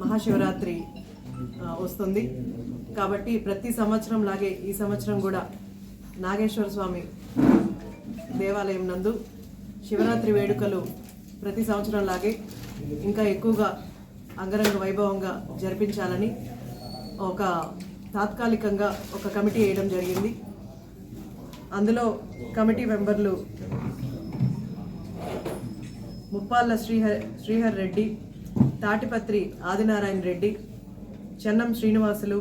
మహాశివరాత్రి వస్తుంది. కాబట్టి ప్రతి సంవత్సరం లాగే ఈ సంవత్సరం కూడా నాగేశ్వర స్వామి దేవాలయం నందు శివరాత్రి వేడుకలు ప్రతి సంవత్సరం లాగే ఇంకా ఎక్కువగా అంగరంగ వైభవంగా జరిపించాలని ఒక తాత్కాలికంగా ఒక కమిటీ వేయడం జరిగింది. అందులో కమిటీ మెంబర్లు ముప్పాళ్ళ శ్రీహర్ శ్రీహర్ రెడ్డి తాటిపత్రి ఆదినారాయణ రెడ్డి చెన్నం శ్రీనివాసులు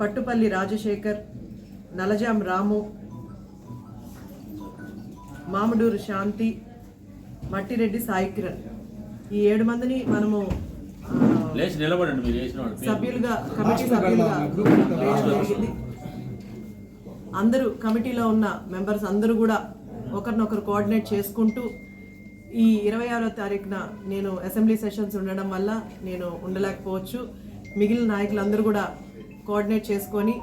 పట్టుపల్లి రాజశేఖర్ నలజాం రాము మామిడూరు శాంతి మట్టిరెడ్డి సాయి కిరణ్ ఈ ఏడు మందిని మనము. సభ్యులుగా కమిటీ సభ్యులుగా అందరూ కమిటీలో ఉన్న మెంబర్స్ అందరూ కూడా ఒకరినొకరు కోఆర్డినేట్ చేసుకుంటూ ఈ ఇరవై ఆరో తారీఖున నేను అసెంబ్లీ సెషన్స్ ఉండడం వల్ల నేను ఉండలేకపోవచ్చు. మిగిలిన నాయకులందరూ కూడా కోఆర్డినేట్ చేసుకొని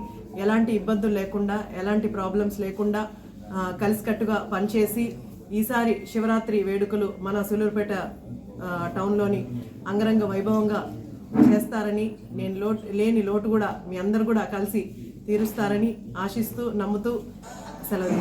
ఎలాంటి ఇబ్బందులు లేకుండా ఎలాంటి ప్రాబ్లమ్స్ లేకుండా కలిసికట్టుగా పనిచేసి ఈసారి శివరాత్రి వేడుకలు మన సూలూరుపేట టౌన్లోని అంగరంగ వైభవంగా చేస్తారని నేను లోటు లేని లోటు కూడా మీ అందరు కూడా కలిసి తీరుస్తారని ఆశిస్తూ నమ్ముతూ సెలవు